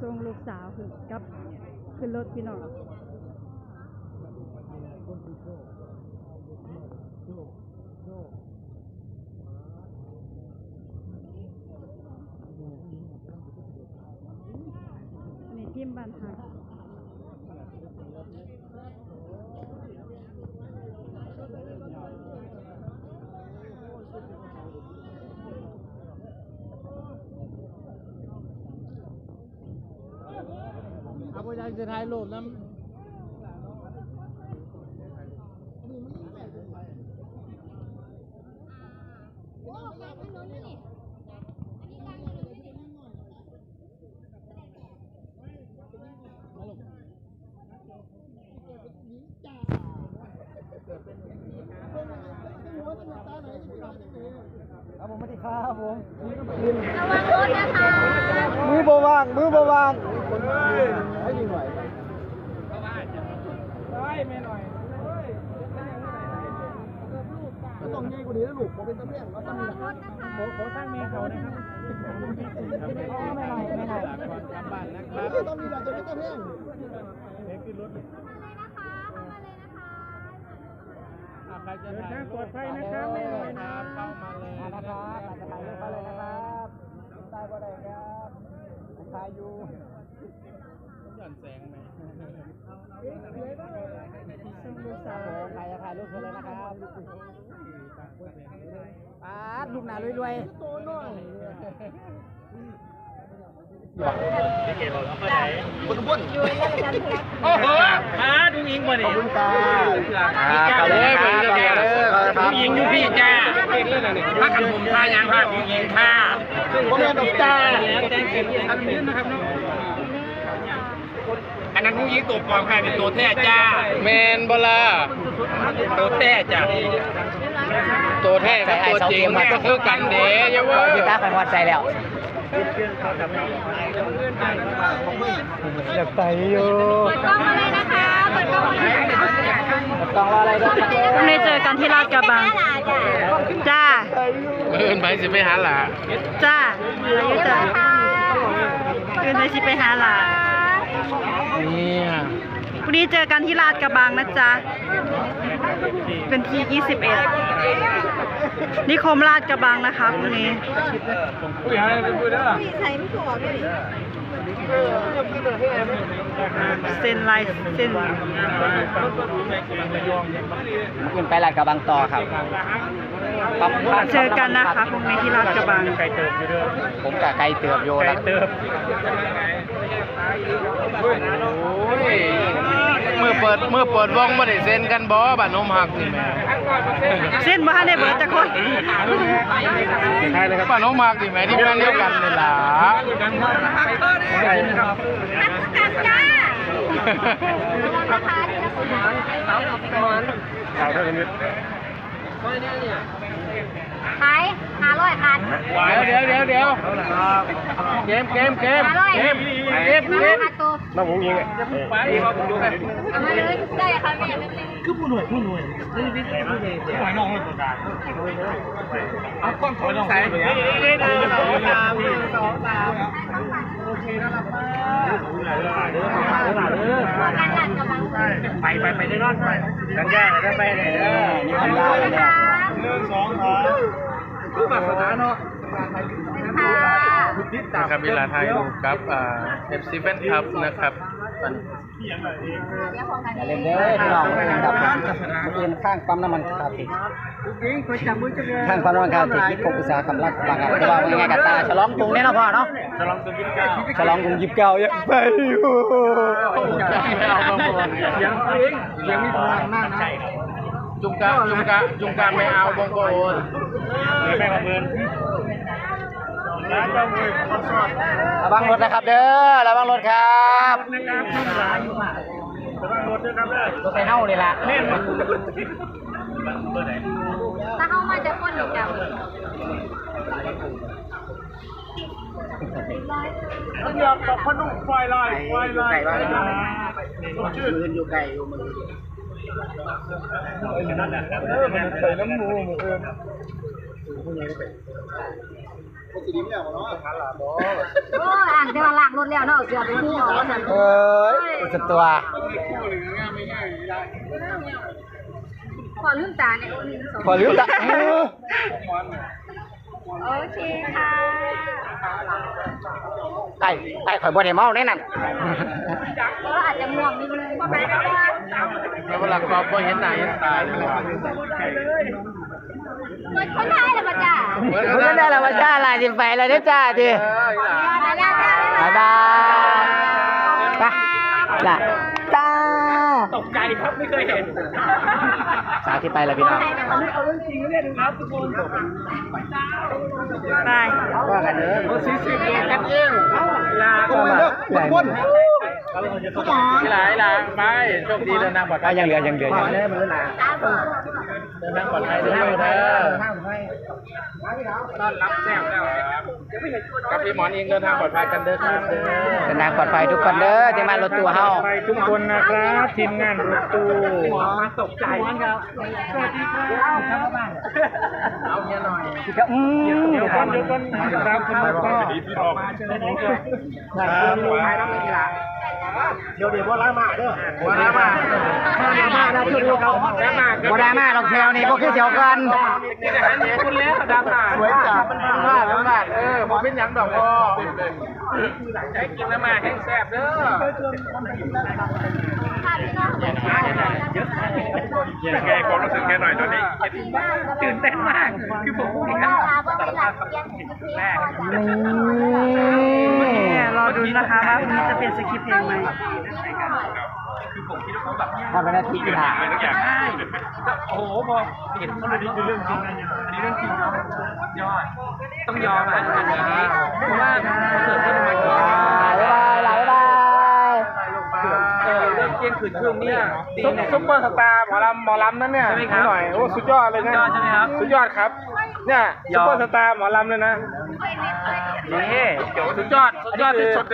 ส่งลูกสาวคือกับขึ้นรถพี่น้องอันนี้ทีมบ้านหักาไปยังจะถ่ายรูปน้ครับผมสวัสดีครับผมระวังรถนะคะมือบวางมือบวางให้ยิงหน่อย ก็ ต้องง่ายกว่านี้นะลูกผมเป็นตำรวจเราต้งระวังนะขอขอตั้งเมฆเขานะครับไม่หน่อยไม่หน่อยำก่อนกลับบ้านนะคครับต้องมีเราจะไม่ต้องแห้งอะใครจะถ่ายรูปปลอดภัยนะครับไม่เลยครับเข้ามาเลยนะนะครับบอาจะถ่ายรูปเขาเลยนะครับตายก็ได้ครับถ่ายอยู่หย่อนแสงไหมส่งลูกสาวถ่ายถ่ายรูปเขาเลยนะครับ ปาดลูกหนาๆรวยๆตัวน้อยโอ้โหหาดูยิงบ่ดิขอบคุณครับเอาเลยไปเลยดูยิงอยู่พี่จ้าถ้ากันผมท่ายางผ้าดูยิงท่าผมเป็นดอกจ้าอันนี้นะครับอันนั้นผู้ยิงตัวปลอมใครเป็นตัวแท้จ้าแมนบลาตัวแท้จ้า ตัวแท้กับตัวจริงมันก็คือกันเด้ยาว่ากีตาร์ไปวัดใจแล้วอยากไปอยู่เปิดกล้องมาเลยนะคะเปิดกล้องมาเลยนะคะต้องว่าอะไรด้วยพรุ่งนี้เจอกันที่ลาดกระบัง จ้าเอินไปสิไปหาหล่ะจ้าอายุจ้าคืนไปสิไปหาหลานเนี่ยพรุ่ งนี้เจอกันที่ลาดกระบังนะจ๊ะ เป็นที่ 21 นิคมลาดกระบังนะคะพรุ่งนี้ผู้ใหญ่ไปพูดเด้อเซ็นลายเซ็นขึ้นไปลาดกระบังต่อครับปั๊มปั๊มเจอกันนะคะพรุ่งนี้ที่ลาดกระบังไก่เติบอยู่เด้อผมกะไกลเติบโยไก่แล้วเติบเมื่อเปิดเมื่อเปิดวงบ่ได้เซ็นกันบ่บ้านนมหักนี่แม่เส้นบ้านได้เบิร์ดจะคนใช่เลยครับบ้านนมหักนี่แม่ที่บ้านเดียวกันนี่ล่ะนักประกันจ้านะคะที่นักประกัน ขายห้าร้อยคันเดี๋ยวเดี๋ยวเดี๋ยวเกมเกมเกมห้าร้อยเกมเกมห้าเกร้อยมคันตัวน้องผมยิงไปดูกันเอามาเลยได้ค่ะแม่เล็กคือผู้หน่วยผู้หน่วยนี่พี่ผู้หน่วยผู้หน่วยน้องตัวการเอาก้อนขอน้องใส่ไปนี่นี่นี่สองสามสองสามโอเคนะล่ะป้าๆตัวกันหลังกำลังเลยไปไปไปได้รอดไปกันแย่ได้ไปไหนเด้อนี่ทำได้เลยเนี่ยหนึ่งสองสามคือมาสถานเนาะค่ะนะครับเวลาไทยกับอ่าเอฟซีแฟนคลับนะครับตอนนี้อย่าเล่นเด้อพี่น้องดับมือข้างปั๊มน้ำมันคาติข้างปั๊มน้ำมันคาติที่กรมอุตสาหกรรมรัฐบางอะจะว่ายังไงกันตาฉลองกรุงเนี่ยนะพ่อเนาะฉลองตัวยี่สิบเก้าฉลองกรุงยิบเก้ายังไปอยู่ไม่เอาบางคนยังเองยังมีพลังมากนะ จุงกะจุงกะจุงกะไม่เอาบางคนแม่กับเงินร้านเจ้ามือคนชอบระวังรถนะครับเด้อระวังรถครับนะครับร้านระวังรถด้วยครับเด้อรถไฟเน่าเลยล่ะเล่นมันเบอร์ไหนถ้าเข้ามาจะพ่นอีกจังต้องยอมกับพนุ่มไฟลอยไฟลอยชื่อมืออยู่ไกลอยู่มือ เออมันใส่น้ำมูมือเออโอ้อ่างแต่ว่าล้างรถแล้วเนาะเสือไปคู่เอาแล้วนั่นเอ้ยสุดตัวพอลืมตาเนี่ยโอ้หนึ่งสองพอลืมตาโอเคค่ะไอ้ไอ้ข่อยบ่ได้เมาแน่นั่นแล้วอาจจะง่วงนิดนึงไปแล้วว่า แล้วเวลากอบก็เห็นหน้าเห็นตาเหมือนคนไทยเลยป่ะจ้าเหมือนเพิ่นได้แล้วว่าจ้าลาสิไปแล้วเด้อจ้าติเอออีหล่ะมาแล้วจ้าบ๊ายบายไปล่ะจ้าตกใจครับไม่เคยเห็น สาวที่ไปแล้วพี่น้องได้ว่ากันเด้อรถสีสิบเองกันเองลาก็มาคนคน อีหลาอีหลาไปโชคดีเดินทางปลอดภัก็ยยังเหลือยังเหลืออยู่เดินทางปลอดภัยเดินทางปลอดภัยต้อนรับแซ่บแล้วกับพี่หมอนเองเดินทางปลอดภัยกันเด้อครับเด้อเดินทางปลอดภัยทุกคนเด้อที่มารถตู้เฮาไปทุกคนนะครับทีมงานรถตู้ตกใจครับสวัสดีครับเอาเงี้ยหน่อยอืมเดี๋ยวก่อนเดี๋ยวก่อนครับคุณพ่อมาเชิญเลยครับ เดี๋ยวเดี๋ยวว่าล้ามาเด้อว่าล้ามาล้ามาแล้วชุดลูกเขาล้ามาบ่ดราม่าหรอกแถวนี้บ่คือเที่ยวกันนี่นะฮะเนี่ยคุณแล้วดามาสวยจัดมันพังมากมากเออผมเป็นหยังดอกพ่อใช้กินน้ำมาแห้งแซ่บเด้อ ยังไงความรู้สึกแค่หน่อยตอนนี้ตื่นเต้นมาก คือผมพูดอย่างนั้นสารภาพแรกเนี่ยรอดูนะคะว่าวันนี้จะเป็นสคริปต์เพลงไหมทำเป็นอาทิตย์ที่หาทุกอย่างโอ้โหพอเห็นคนนี้คือเรื่องจริงอันนี้เรื่องจริงเนาะยอด ต้องยอมนะเพราะว่าคอนเสิร์ตที่มันมาก่อนบ๊ายบายบ๊ายบาย เออเริ่มเที่ยงคืนครึ่งนี่ซุปเปอร์สตาร์หมอลำหมอลำนั่นเนี่ยหน่อยโอ้สุดยอดเลยนะสุดยอดใช่ไหมครับสุดยอดครับเนี่ยซุปเปอร์สตาร์หมอลำเลยนะ นี่สุดยอดสุดยอดที่สุด